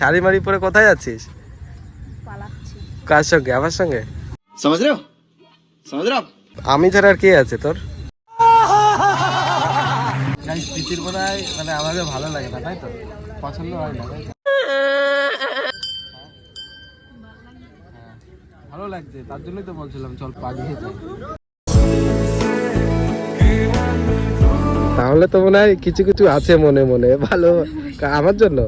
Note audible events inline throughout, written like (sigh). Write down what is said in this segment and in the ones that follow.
শাড়ি মাড়ি পরে কোথায় যাচ্ছিস? কার সঙ্গে? আমার সঙ্গে? আমি ছাড়া আর কে আছে তোর? তাহলে তো মনে হয় কিছু কিছু আছে মনে মনে ভালো আমার জন্য।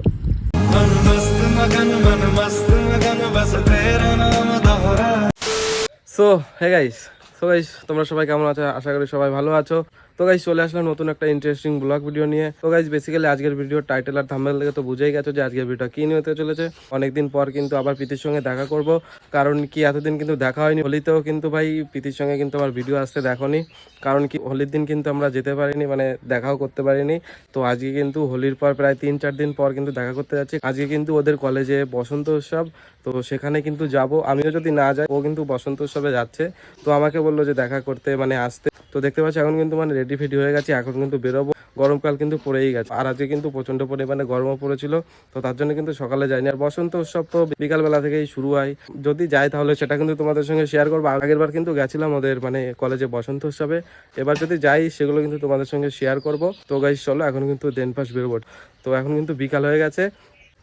So hey guys so guys তোমরা সবাই কেমন আছো? আশা করি সবাই ভালো আছো। তো গাইজ চলে আসলাম নতুন একটা ইন্টারেস্টিং ব্লগ ভিডিও নিয়ে। তো গাইজ বেসিক্যালি আজকের ভিডিও টাইটেল আর থাম্বনেল থেকে তো বুঝেই গেছো যে আজকের ভিডিও কি নিয়ে হতে চলেছে। অনেকদিন পর কিন্তু আবার প্রীতির সঙ্গে দেখা করব। কারণ কি এতদিন কিন্তু দেখা হয়নি, হোলিতেও কিন্তু ভাই প্রীতির সঙ্গে কিন্তু আমার ভিডিও আসতে দেখোনি। কারণ কি হোলির দিন কিন্তু আমরা যেতে পারিনি মানে দেখাও করতে পারিনি। তো আজকে কিন্তু হোলির পর প্রায় তিন চার দিন পর কিন্তু দেখা করতে যাচ্ছি। আজকে কিন্তু ওদের কলেজে বসন্ত উৎসব, তো সেখানে কিন্তু যাব। আমিও যদি না যাই, ও কিন্তু বসন্ত উৎসবে যাচ্ছে। তো আমাকে বলল যে দেখা করতে মানে আসতে। তো দেখতে পাচ্ছি, এখন কিন্তু মানে রেডি ফেডি হয়ে গেছে, এখন কিন্তু বেরোবো। গরমকাল কিন্তু পড়েই গেছে। আর আজকে কিন্তু প্রচণ্ড পরিমাণে গরমও পড়েছিল, তো তার জন্য কিন্তু সকালে যাইনি। আর বসন্ত উৎসব তো বিকালবেলা থেকেই শুরু হয়। যদি যাই তাহলে সেটা কিন্তু তোমাদের সঙ্গে শেয়ার করব। আগের বার কিন্তু গেছিলাম ওদের মানে কলেজে বসন্ত উৎসবে। এবার যদি যাই, সেগুলো কিন্তু তোমাদের সঙ্গে শেয়ার করব। তো গাইস চলো, এখন কিন্তু দেন পাস বেরোবো তো এখন কিন্তু বিকাল হয়ে গেছে।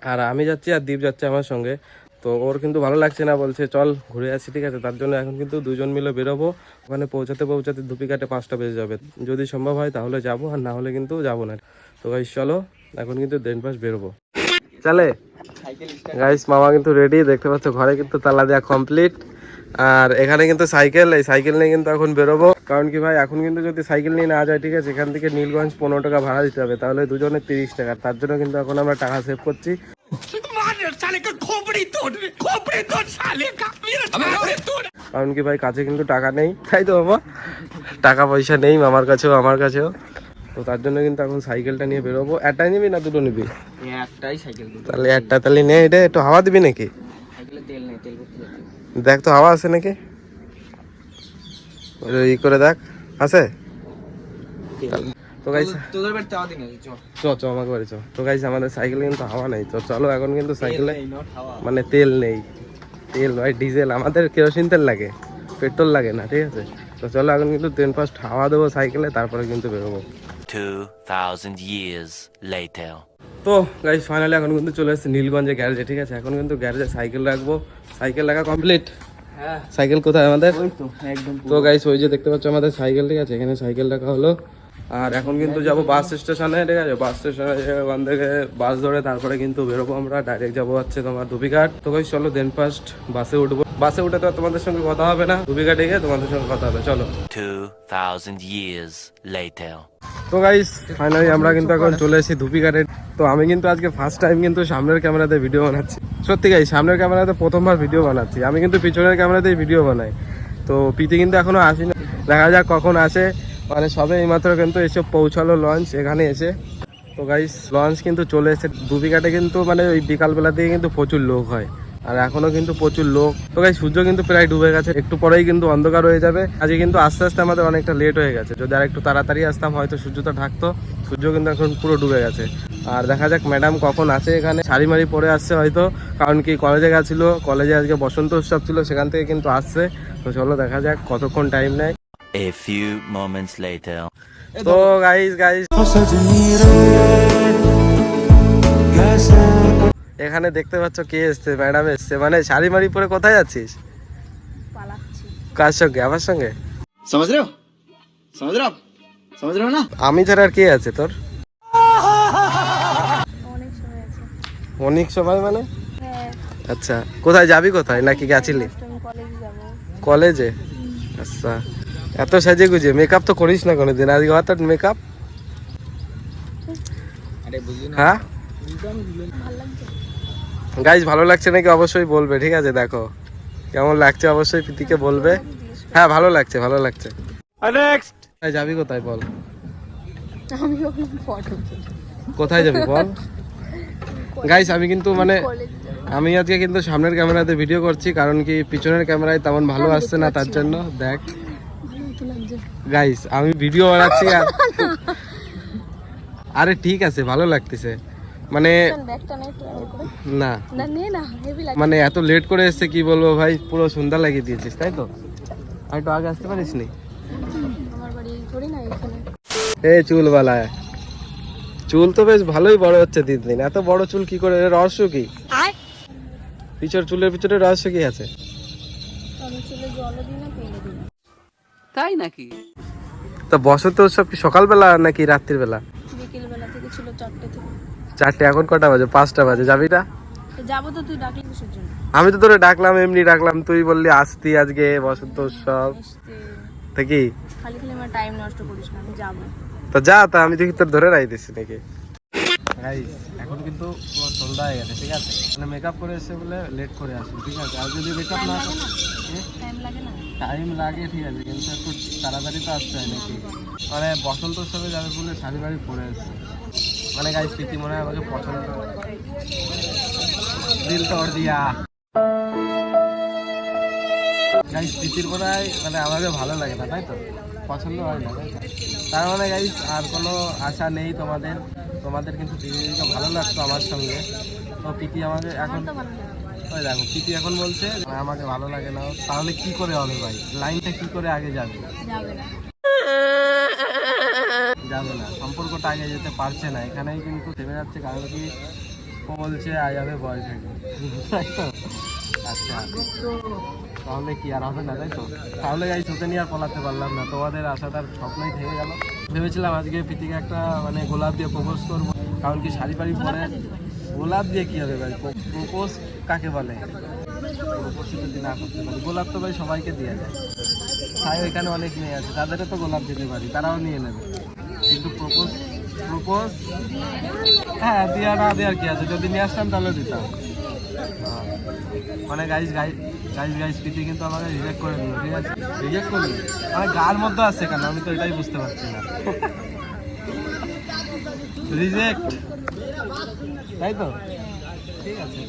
আর আমি যাচ্ছি আর দ্বীপ যাচ্ছে আমার সঙ্গে। তো ওর কিন্তু ভালো লাগছে না, বলছে, চল ঘুরে আসি, ঠিক আছে? তার জন্য এখন কিন্তু দুজন মিলে বেরোবো। ওখানে পৌঁছাতে পৌঁছাতে দুপিকাটে পাঁচটা বেজে যাবে। যদি সম্ভব হয় তাহলে যাব, আর না হলে কিন্তু যাব না। তো গাইস চলো, এখন কিন্তু দেন পাস বেরোবো। চলে? গাইস মামা কিন্তু রেডি দেখতে পাচ্ছ, ঘরে কিন্তু তালা দেওয়া কমপ্লিট আর এখানে কিন্তু সাইকেল এই সাইকেল নিয়ে কিন্তু এখন বেরোবো। কারণ কি ভাই, এখন কিন্তু যদি সাইকেল নিয়ে না যায়, ঠিক আছে, এখান থেকে নীলগঞ্জ পনেরো টাকা ভাড়া দিতে হবে। তাহলে দুজনে তিরিশ টাকা, তার জন্য কিন্তু এখন আমরা টাকা সেভ করছি। কারণ কি ভাই কাছে কিন্তু টাকা নেই তাই তো বাবা? টাকা পয়সা নেই মামার কাছেও আমার কাছেও। তো তার জন্য কিন্তু এখন সাইকেলটা নিয়ে বেরোবো। একটাই নিবি না দুটো নিবি? একটাই সাইকেল তাহলে একটা তাহলে নে এটা একটু হাওয়া দিবি নাকি? দেখ তো হাওয়া আছে নাকি? ই করে দেখ আছে? তো গাইস তোদের বাড়ি চাওয়া দিন চ। চ চ আমাকে বাড়ি চ। তো গাইস আমাদের সাইকেলে কিন্তু হাওয়া নেই তো চলো এখন কিন্তু সাইকেলে এই নট হাওয়া। মানে তেল নেই। তেল ভাই ডিজেল আমাদের কেরোসিন তেল লাগে পেট্রোল লাগে না ঠিক আছে? তো চলো এখন কিন্তু তেল ফার্স্ট হাওয়া দেবো সাইকেলে তারপরে কিন্তু বেরোবো। 2,000 years later. তো গাইস ফাইনালি এখন কিন্তু চলে এসেছে নীলগঞ্জে গ্যারেজে ঠিক আছে? এখন কিন্তু গ্যারেজে সাইকেল রাখব। সাইকেল রাখা কমপ্লিট হ্যাঁ। সাইকেল কোথায় আমাদের? তো একদম তো গাইস ওই যে দেখতে পাচ্ছ আমাদের সাইকেল ঠিক আছে? এখানে সাইকেল রাখা হলো। আর এখন কিন্তু যাব বাস স্টেশনে ঠিক আছে? বাস স্টেশনে ওখান থেকে বাস ধরে তারপরে কিন্তু বেরোবো আমরা। ডাইরেক্ট যাব হচ্ছে তোমার ধুবিঘাট তো গাইস চলো দেন ফার্স্ট বাসে উঠবো। বাসে উঠে তো তোমাদের সঙ্গে কথা হবে না। ধুবিঘাটে গিয়ে তোমাদের সঙ্গে কথা হবে চলো। 2,000 years later. তো গাইস ফাইনালি আমরা কিন্তু এখন চলে এসেছি ধুপিঘাটে তো আমি কিন্তু আজকে ফার্স্ট টাইম কিন্তু সামনের ক্যামেরাতে ভিডিও বানাচ্ছি। সত্যি গাই সামনের ক্যামেরাতে প্রথমবার ভিডিও বানাচ্ছি। আমি কিন্তু পিছনের ক্যামেরাতেই ভিডিও বানাই। তো পিতে কিন্তু এখনও আসেনি। দেখা যাক কখন আসে। মানে সবে এইমাত্র কিন্তু এসে পৌঁছালো লঞ্চ এখানে এসে। তো গাইস লঞ্চ কিন্তু চলে এসে দুবিঘাটে কিন্তু মানে ওই বিকালবেলা থেকে কিন্তু প্রচুর লোক হয়। আর এখনও কিন্তু প্রচুর লোক। তো গাই সূর্য কিন্তু প্রায় ডুবে গেছে। একটু পরেই কিন্তু অন্ধকার হয়ে যাবে। আজকে কিন্তু আস্তে আস্তে আমাদের অনেকটা লেট হয়ে গেছে। যদি আর একটু তাড়াতাড়ি আসতাম, হয়তো সূর্যটা ঢাকতো। সূর্য কিন্তু এখন পুরো ডুবে গেছে। আর দেখা যাক ম্যাডাম কখন আছে এখানে। শাড়ি মারি পরে আসছে হয়তো। কারণ কি কলেজে গেছিল। কলেজে আজকে বসন্ত উৎসব ছিল, সেখান থেকে কিন্তু আসছে। তো চলো দেখা যাক কতক্ষণ টাইম নেয়। A few moments later. তো গাইস গাইস এখানে দেখতে পাচ্ছ কে এসছে ম্যাডাম এসছে। মানে শাড়ি মারি পরে কোথায় যাচ্ছিস? কার সঙ্গে? আমার সঙ্গে? আমি ছাড়া আর কে আছে তোর? অনেক সময় মানে? আচ্ছা কোথায় যাবি কোথায়? নাকি গেছিলি? কলেজে? আচ্ছা। এত সাজে গুজে। মেকআপ তো করিস না কোনোদিন। আজকে হঠাৎ মেকআপ আরে হ্যাঁ ভালো লাগছে গাইজ ভালো লাগছে নাকি? অবশ্যই বলবে। ঠিক আছে দেখো। কেমন লাগছে? অবশ্যই প্রীতিকে বলবে। হ্যাঁ ভালো লাগছে ভালো লাগছে। কোথায় যাবি কোথায় বল? আমি ওখানে ফটো কোথায় যাবি বল? গাইস আমি কিন্তু মানে আমি আজকে কিন্তু সামনের ক্যামেরাতে ভিডিও করছি কারণ কি পিছনের ক্যামেরায় তেমন ভালো আসছে না তার জন্য দেখ। গাইস আমি ভিডিও বানাচ্ছি আর (laughs) আরে ঠিক আছে ভালো লাগতেছে। মানে নে। মানে এত লেট করে এসছে কি বলব ভাই? পুরো সন্ধ্যা লাগিয়ে দিয়েছিস তাই তো? আর একটু আগে আসতে পারিস নি? আমার বাড়ি থোড়ি না এখানে। এই চুল বালায় চুল তো বেশ ভালোই বড় হচ্ছে দিন দিন এত বড় চুল কি করে? রহস্য কি? পিছর চুলের পিছনে রহস্য কি আছে? তাই নাকি? তো বসন্ত উৎসব কি সকালবেলা নাকি রাত্রির বেলা বিকেল বেলা থেকে ছিল চারটে থেকে। চারটে এখন কটা বাজে? পাঁচটা বাজে। যাবি না? যাব তো তুই ডাকলি কিসের জন্য? আমি তো তোরে ডাকলাম এমনি ডাকলাম। তুই বললি আসতি আজকে বসন্ত উৎসব। তো কি? খালি খালি আমার টাইম নষ্ট করিস না আমি যাব। তো যা তা আমি দেখি তোর ধরে রাখতেছি নাকি। এখন কিন্তু সন্ধ্যা হয়ে গেছে ঠিক আছে? মানে মেকআপ করে এসে বলে লেট করে আসি ঠিক আছে? আর যদি মেকআপ না টাইম লাগে না? টাইম লাগে, ঠিক আছে, কিন্তু একটু তাড়াতাড়ি তো আসতে হয় নাকি? মানে বসন্ত উৎসবে যাবে বলে শাড়ি বাড়ি পরে এসছে। মানে গাই স্মৃতি মনে হয় আমাকে পছন্দ দিল তোর দিয়া। গাই স্মৃতির মনে হয় মানে আমাকে ভালো লাগে না, তাই তো? পছন্দ হয় না তার মানে গাই আর কোনো আশা নেই তোমাদের। তোমাদের কিন্তু দিদিকে ভালো লাগতো আমার সঙ্গে। তো প্রীতি আমাকে এখন দেখো প্রীতি এখন বলছে আমাকে ভালো লাগে না। তাহলে কি করে হবে ভাই? লাইনটা কি করে আগে যাবে? যাবে না। সম্পর্কটা আগে যেতে পারছে না। এখানেই কিন্তু থেমে যাচ্ছে, কারণ কি ও বলছে আই হবে বয়ফ্রেন্ড আচ্ছা। তাহলে কি আর হবে না, তাই তো? তাহলে গাই চোখে নিয়ে আর পলাতে পারলাম না। তোমাদের আশাটার স্বপ্নই থেকে গেল। ভেবেছিলাম আজকে প্রীতিকে একটা মানে গোলাপ দিয়ে প্রপোজ করব। কারণ কি শাড়ি ফাড়ি পরে গোলাপ দিয়ে কি হবে ভাই? প্রপোজ কাকে বলে? গোলাপ তো ভাই সবাইকে দেওয়া যায় তাই এখানে অনেক মেয়ে আছে, তাদেরও তো গোলাপ দিতে পারি, তারাও নিয়ে নেবে। কিন্তু প্রপোজ প্রপোজ হ্যাঁ দেওয়া না দেওয়ার কি আছে, যদি নিয়ে আসতাম তাহলে দিতাম। মানে guys guys guys guys Preeti কিন্তু আমাকে রিজেক্ট করে দিল, ঠিক আছে? রিজেক্ট করলি মানে গার মধ্যে আছে কেন? আমি তো এটাই বুঝতে পারছি না। (laughs) রিজেক্ট তাই তো? ঠিক আছে।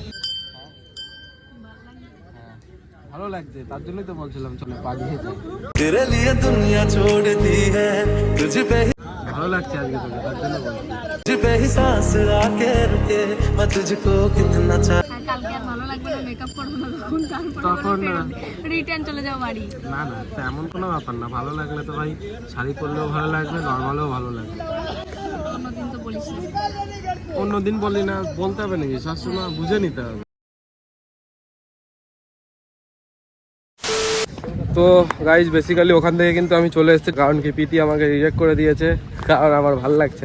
ভালো লাগছে তার জন্যই তো বলছিলাম চলো পালিয়ে যাই तेरे लिए दुनिया छोड़ दी है तुझ पे ही ভালো লাগছে আজকে তোকে তার জন্য বলছি तुझ पे ही सांस आके रुके मैं तुझको कितना चाह আর কালকে আর ভালো লাগবে না মেকআপ করবো না তখন তখন তারপরে না। রিটার্ন চলে যাও বাড়ি না না তেমন কোনো ব্যাপার না ভালো লাগলে তো ভাই শাড়ি পরলেও ভালো লাগবে নর্মালেও ভালো লাগবে অন্যদিন তো বলিস না অন্যদিন বললি না বলতে হবে নাকি সবসময় বুঝে নিতে হবে তো গাইজ বেসিক্যালি ওখান থেকে কিন্তু আমি চলে এসেছি। কারণ কি পিটি আমাকে রিজেক্ট করে দিয়েছে। কারণ আমার ভালো লাগছে।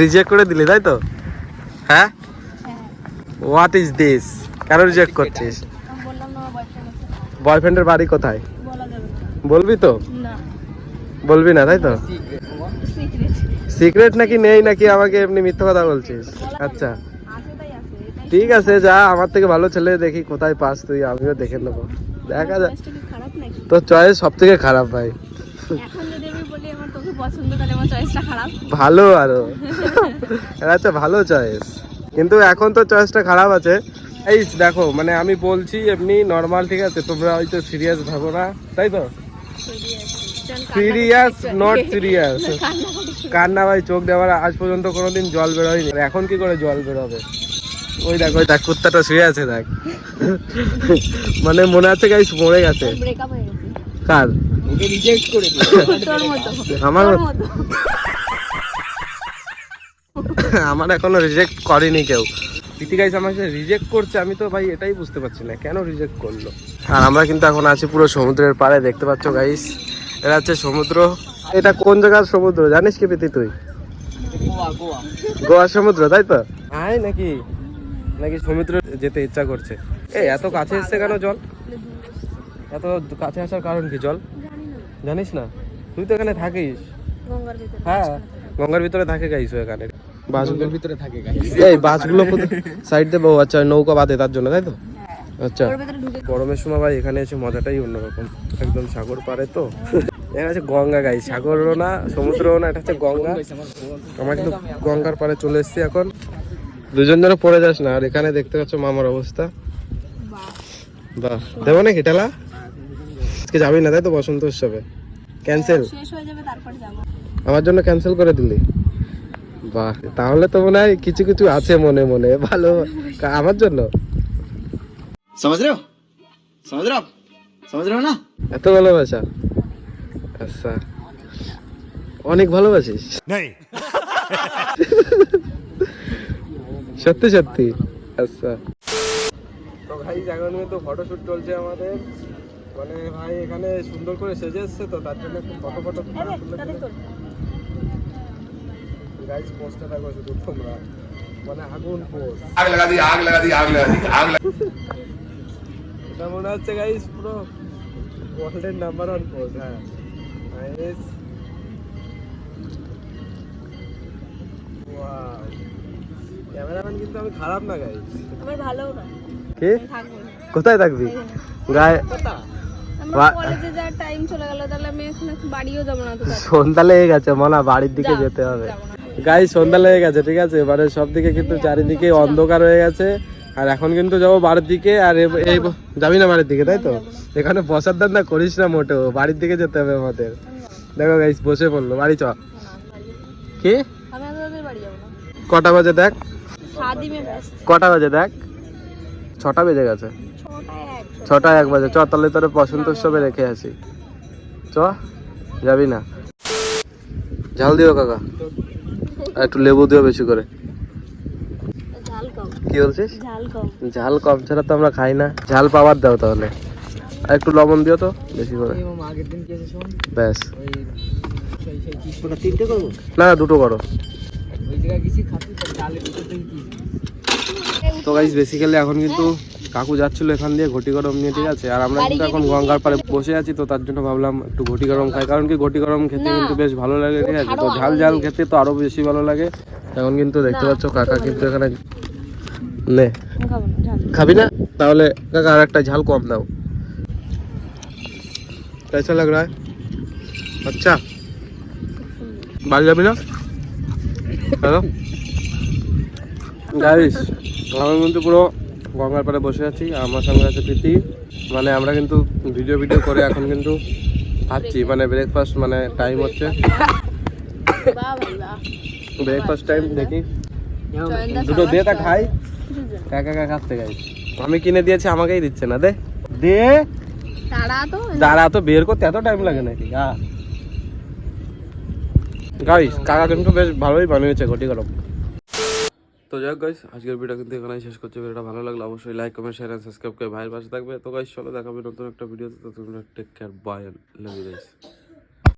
রিজেক্ট করে দিলি, তাই তো? হ্যাঁ? হোয়াট ইজ দিস কেন রিজেক্ট করছিস? বয়ফ্রেন্ডের বাড়ি কোথায়? বলবি তো? বলবি না, তাই তো? সিক্রেট নাকি নেই নাকি আমাকে এমনি মিথ্যা কথা বলছিস? আচ্ছা। ঠিক আছে, যা, আমার থেকে ভালো ছেলে দেখি কোথায় পাস তুই, আমিও দেখে নেব। দেখা যাক তোর চয়েস সব থেকে খারাপ ভাই। ভালো আরও। এটা ভালো চয়েস কিন্তু এখন তো চয়েসটা খারাপ আছে। এই দেখো মানে আমি বলছি এমনি নর্মাল ঠিক আছে? তোমরা হয়তো সিরিয়াস ভাবো না তাই তো? সিরিয়াস নট সিরিয়াস কান্না ভাই চোখ দেওয়ার আজ পর্যন্ত কোনোদিন জল বেরোয়নি। এখন কি করে জল বেরোবে? ওই দেখ ওই দেখ কুত্তাটা শুয়ে আছে দেখ। মানে মনে আছে গাইস মরে গেছে। ব্রেকআপ গেছে। কার? আমার আমার এখনও রিজেক্ট করেনি কেউ। প্রীতি গাইস আমাকে রিজেক্ট করছে আমি তো ভাই এটাই বুঝতে পারছি না কেন রিজেক্ট করল? আর আমরা কিন্তু এখন আছি পুরো সমুদ্রের পাড়ে দেখতে পাচ্ছ গাইস এটা হচ্ছে সমুদ্র। এটা কোন জায়গার সমুদ্র? জানিস কি প্রীতি তুই? গোয়া সমুদ্র তাই তো? আয় নাকি? নাকি সমুদ্র যেতে ইচ্ছা করছে? এই এত কাছে এসছে কেন জল? এত কাছে আসার কারণ কি জল? জানিস না? তুই তো এখানে থাকিস। গঙ্গার হ্যাঁ গঙ্গার ভিতরে থাকে গাইস এখানে। বাসগুলোর ভিতরে থাকে এই বাসগুলো সাইড দিয়ে বউ আচ্ছা নৌকা বাদে তার জন্য তাই তো? আচ্ছা। ভিতরে ঢুকে গরমের সময় ভাই এখানে এসে মজাটাই অন্যরকম। একদম সাগর পারে তো। এখানে আছে গঙ্গা গাই সাগরও না সমুদ্রও না এটা হচ্ছে গঙ্গা। আমরা কিন্তু গঙ্গার পারে চলে এসেছি এখন। দুজন যেন পড়ে যাস না আর এখানে দেখতে পাচ্ছ মামার অবস্থা। বাহ। দেবো নাকি টেলা আজকে যাবি না তাই তো বসন্ত উৎসবে। ক্যান্সেল আমার জন্য ক্যান্সেল করে দিলি? বাহ তাহলে তো মনে হয় কিছু কিছু আছে মনে মনে ভালো। আমার জন্য? সমাজ রেও সমাজ সমাজ না? এত ভালোবাসা? আচ্ছা। অনেক ভালোবাসিস? নাই। (laughs) সত্যি সত্যি। আচ্ছা। তো ভাই এখন কিন্তু ফটোশুট চলছে আমাদের। মানে ভাই এখানে সুন্দর করে সেজে এসছে তো তার জন্য একটু ফটো ফটো গাইস পোস্টে থাকো শুধু তোমরা। মানে আগুন পোস্ট আগ লাগা দি আগ লাগা দি আগ লাগা দি আগ এটা মনে হচ্ছে গাইস পুরো ওয়ার্ল্ডের নাম্বার ওয়ান পোস্ট হ্যাঁ। নাইস ওয়াও ক্যামেরাম্যান কিন্তু আমি খারাপ না গাইস আমার ভালো না। কে? থাকব কোথায় থাকবি? গায়ে না। সন্ধ্যা লেগে গেছে মনা বাড়ির দিকে যেতে হবে। গাই সন্ধ্যা লেগে গেছে ঠিক আছে? এবারে সব দিকে কিন্তু চারিদিকে অন্ধকার হয়ে গেছে। আর এখন কিন্তু যাব বাড়ির দিকে আর এই যাবি না। বাড়ির দিকে তাই তো? এখানে বসার ধান্দা করিস না মোটেও বাড়ির দিকে যেতে হবে আমাদের। দেখো গাইস বসে পড়ল বাড়ি চ। কি? না। কটা বাজে দেখ? কটা বাজে দেখ? ছটা বেজে গেছে। ছটা এক বাজে। চ তাহলে তোর বসন্ত উৎসবে রেখে আসি। চ যাবি না? ঝাল দিও কাকা। আর একটু লেবু দিও বেশি করে। ঝাল কম। কি বলছিস? ঝাল কম। ঝাল কম ছাড়া তো আমরা খাই না। ঝাল পাওয়ার দাও তাহলে। আর একটু লবণ দিও তো বেশি করে। ব্যাস। না দুটো করো। তো গাইস বেসিক্যালি এখন কিন্তু কাকু যাচ্ছিল এখান দিয়ে ঘটি গরম নিয়ে ঠিক আছে আর আমরা কিন্তু এখন গঙ্গার পাড়ে বসে আছি তো তার জন্য ভাবলাম একটু ঘটি গরম খাই কারণ কি ঘটি গরম খেতে কিন্তু বেশ ভালো লাগে ঠিক আছে তো ঝাল ঝাল খেতে তো আরো বেশি ভালো লাগে এখন কিন্তু দেখতে পাচ্ছ কাকা কিন্তু এখানে নে আমি খাবো না ঝাল খাবি না তাহলে কাকা আর একটা ঝাল কম দাও कैसा लग रहा है अच्छा বাড়ি যাবি না হ্যালো গাইস আমি কিন্তু পুরো গঙ্গার পাড়ে বসে আছি আমার সঙ্গে আছে প্রীতি। মানে আমরা কিন্তু ভিডিও ভিডিও করে এখন কিন্তু খাচ্ছি মানে ব্রেকফাস্ট মানে টাইম হচ্ছে। ব্রেকফাস্ট টাইম দেখি। দুটো দিয়ে তা খাই। কাকা কাকা খাচ্ছে গাইস আমি কিনে দিয়েছি আমাকেই দিচ্ছে না দে। দে। দাঁড়া তো। বের করতে এত টাইম লাগে নাকি? গা গাইস কাকা কিন্তু বেশ ভালোই বানিয়েছে, ঘটি গরম। তো যাক গাইস আজকের ভিডিও কিন্তু এখানেই শেষ করছি। ভিডিওটা ভালো লাগল অবশ্যই like comment share and subscribe করে ভাইয়ের পাশে থাকবে। তো গাইস চলো দেখাবে নতুন একটা ভিডিও তো। তোমরা take care bye love you guys